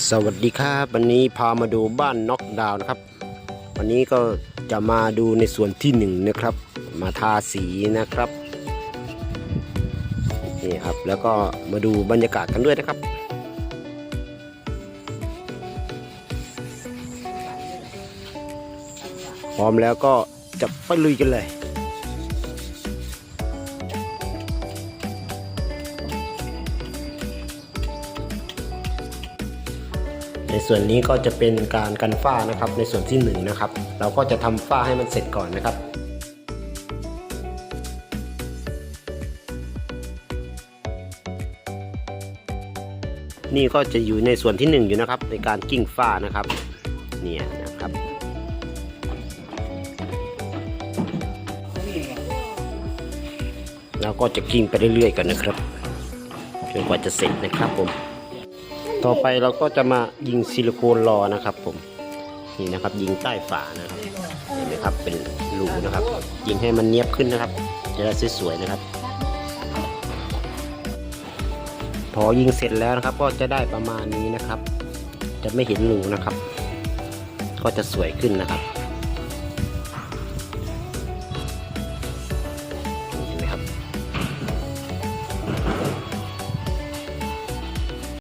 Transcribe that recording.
สวัสดีครับวันนี้พามาดูบ้านน็อกดาวน์นะครับ วันนี้ก็จะมาดูในส่วนที่หนึ่งนะครับ มาทาสีนะครับนี่ครับแล้วก็มาดูบรรยากาศกันด้วยนะครับพร้อมแล้วก็จะไปลุยกันเลย ในส่วนนี้ก็จะเป็นการกันฝ้านะครับ ในส่วนที่1นงนะครับ เราก็จะทำฝ้าให้มันเสร็จก่อนนะครับนี่ก็จะอยู่ในส่วนที่ 1 อยู่นะครับ ในการกิ้งฝ้านะครับเนี่ยนะครับแล้วก็จะกิ้งไปเรื่อยๆกันนะครับจนกว่าจะเสร็จนะครับผม ต่อไปเราก็จะมายิงซิลิโคนรอนะครับ ผมนี่นะครับยิงใต้ฝานะครับเห็นไหมครับเป็นรูนะครับ ยิงให้มันเนียบขึ้นนะครับจะได้สวยๆนะครับ พอยิงเสร็จแล้วนะครับ ก็จะได้ประมาณนี้นะครับ จะไม่เห็นรูนะครับ ก็จะสวยขึ้นนะครับ